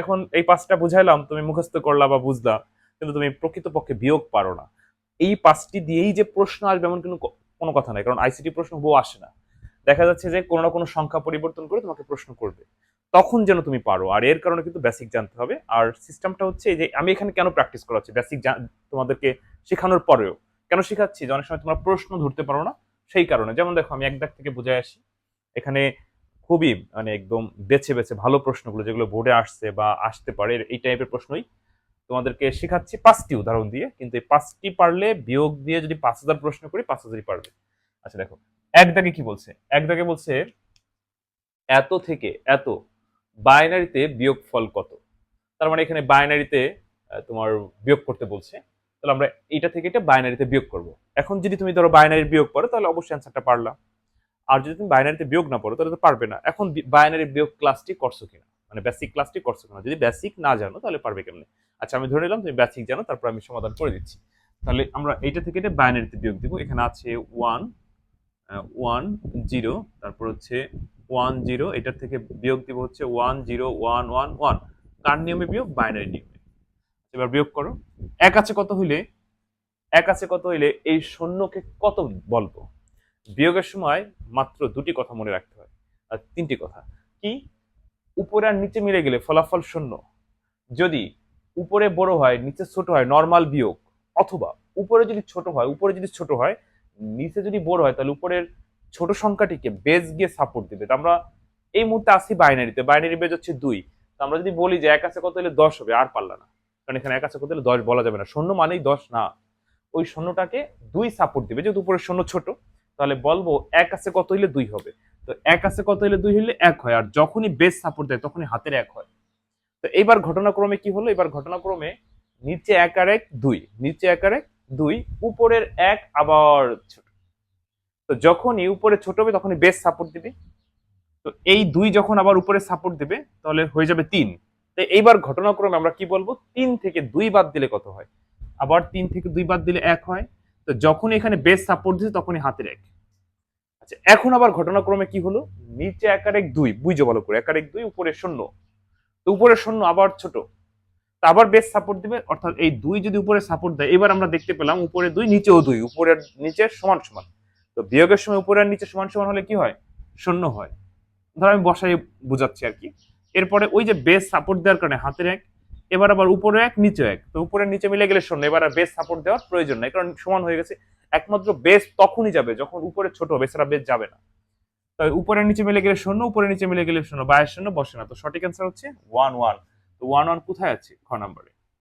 এখন এই পাঁচটা বুঝাইলাম, তুমি মুখস্থ করলা বা বুঝলা, কিন্তু তুমি প্রকৃতপক্ষে বিয়োগ পারো না। এই পাঁচটি দিয়েই যে প্রশ্ন আসবে এমন কোনো কোনো কথা নাই, কারণ আইসিটি প্রশ্ন বউ আসে না। দেখা যাচ্ছে যে কোনো না কোনো সংখ্যা পরিবর্তন করে তোমাকে প্রশ্ন করবে। তখন যেন তুমি পারো, আর এর কারণে কিন্তু বেসিক জানতে হবে। আর সিস্টেমটা হচ্ছে যে আমি এখানে কেন প্র্যাকটিস করাচ্ছি? বেসিক তোমাদেরকে শেখানোর পরেও। কেন শেখাচ্ছি? যে অনেক সময় তোমরা প্রশ্ন ধরতে পারো না, সেই কারণে। যেমন দেখো, আমি এক দাগ থেকে বুঝাই আসি। এখানে খুবই মানে একদম বেছে বেছে ভালো প্রশ্নগুলো যেগুলো বোর্ডে আসছে বা আসতে পারে এই টাইপের প্রশ্নই তোমাদেরকে শেখাচ্ছি পাঁচটি উদাহরণ দিয়ে। কিন্তু এই পাঁচটি পারলে বিয়োগ দিয়ে যদি পাঁচ হাজার প্রশ্ন করি, পাঁচ হাজারই পারবে। আচ্ছা দেখো, এক দাগে কি বলছে? এক দাগে বলছে, এত থেকে এত বাইনারিতে বিয়োগ ফল কত? তার মানে এখানে বাইনারিতে তোমার বিয়োগ করতে বলছে। তাহলে আমরা এটা থেকে এটা বাইনারিতে বিয়োগ করব। এখন যদি তুমি ধরো বাইনারির বিয়োগ করো, তাহলে অবশ্যই অ্যান্সারটা পারলা। আর যদি তুমি বাইনারিতে বিয়োগ না পড়ো, তাহলে তো পারবে না। এখন বাইনারি বিয়োগ ক্লাসটি করছ কিনা? মানে বেসিক ক্লাসটি করছ কিনা? যদি বেসিক না জানো, তাহলে পারবে কেমনে? আচ্ছা আমি ধরে নিলাম তুমি বেসিক জানো, তারপর আমি সমাধান করে দিচ্ছি। তাহলে আমরা এইটা থেকে এটা বাইনারিতে বিয়োগ দিব। এখানে আছে ওয়ান ওয়ান জিরো তারপর হচ্ছে ওয়ান জিরো এটার থেকে বিয়োগ দিব হচ্ছে one zero one one one কার নিয়মে বিয়োগ? বাইনারি নিয়মে। এবার বিয়োগ করো। এক আছে কত হইলে? এক আছে কত হইলে? এই শূন্যকে কত বলব? বিয়োগের সময় মাত্র দুটি কথা মনে রাখতে হয়, আর তিনটি কথা। কি? উপরে আর নিচে মিলে গেলে ফলাফল শূন্য। যদি উপরে বড় হয়, নিচে ছোট হয় নর্মাল বিয়োগ, অথবা উপরে যদি ছোট হয়, উপরে যদি ছোট হয়, নিচে যদি বড় হয়, তাহলে উপরের ছোট সংখ্যাটিকে বেজ গিয়ে সাপোর্ট দিবে। তো আমরা এই মুহূর্তে আসি বাইনারিতে বাইনারি বেজ হচ্ছে দুই। তো আমরা যদি বলি যে এক আছে কত হলে দশ হবে, আর পারলা না। কারণ এখানে এক আছে কত হলে দশ বলা যাবে না। শূন্য মানেই দশ না। ওই শূন্যটাকে দুই সাপোর্ট দিবে, যেহেতু উপরে শূন্য ছোট। তাহলে বলব এক আছে কত হইলে দুই হবে। তো এক আছে কত হইলে দুই হইলে এক হয়, আর যখনই বেস সাপোর্ট দেয় তখনই হাতের এক হয়। তো এইবার ঘটনাক্রমে কি হলো? এবার ঘটনাক্রমে নিচে এক আর এক, দুই। নিচে এক আর এক, দুই। উপরের এক আবার ছোট। তো যখনই উপরে ছোট হবে তখনই বেস সাপোর্ট দিবে। তো এই দুই যখন আবার উপরে সাপোর্ট দিবে, তাহলে হয়ে যাবে তিন। তো এইবার ঘটনাক্রমে আমরা কি বলব? তিন থেকে দুই বাদ দিলে কত হয়? আবার তিন থেকে দুই বাদ দিলে এক হয়। তো যখন এখানে বেস সাপোর্ট দিচ্ছে তখনই হাতের এক। আচ্ছা এখন আবার ঘটনাক্রমে কি হলো? নিচে এক আর এক দুই, বুঝো ভালো করে, এক আর এক দুই, উপরে শূন্য। তো উপরে শূন্য, আবার ছোট। আবার বেস সাপোর্ট দিবে, অর্থাৎ এই দুই যদি উপরে সাপোর্ট দেয়, এবার আমরা দেখতে পেলাম উপরে দুই, নিচেও দুই উপরের নিচে সমান সমান। তো বিয়োগের সময় উপরে আর নিচে সমান সমান হলে কি হয়? শূন্য হয়। ধর আমি বসাই, বুঝাচ্ছি আর কি। এরপরে ওই যে বেস সাপোর্ট দেওয়ার কারণে হাতের এক এবার আবার উপরে এক, নিচে এক। তো উপরে নিচে মিলে গেলে শূন্য, এবার আর বেস সাপোর্ট দেওয়ার প্রয়োজন নাই, কারণ সমান হয়ে গেছে, একমাত্র বেস তখনই যাবে যখন উপরে ছোট হবে, এছাড়া বেস যাবে না। তাই উপরে নিচে মিলে গেলে শূন্য, উপরে নিচে মিলে গেলে শূন্য বায়ের শূন্য, বসে না। তো সঠিক অ্যান্সার হচ্ছে ওয়ান ওয়ান তো ওয়ান ওয়ান কোথায় আছে? খ নাম্বারে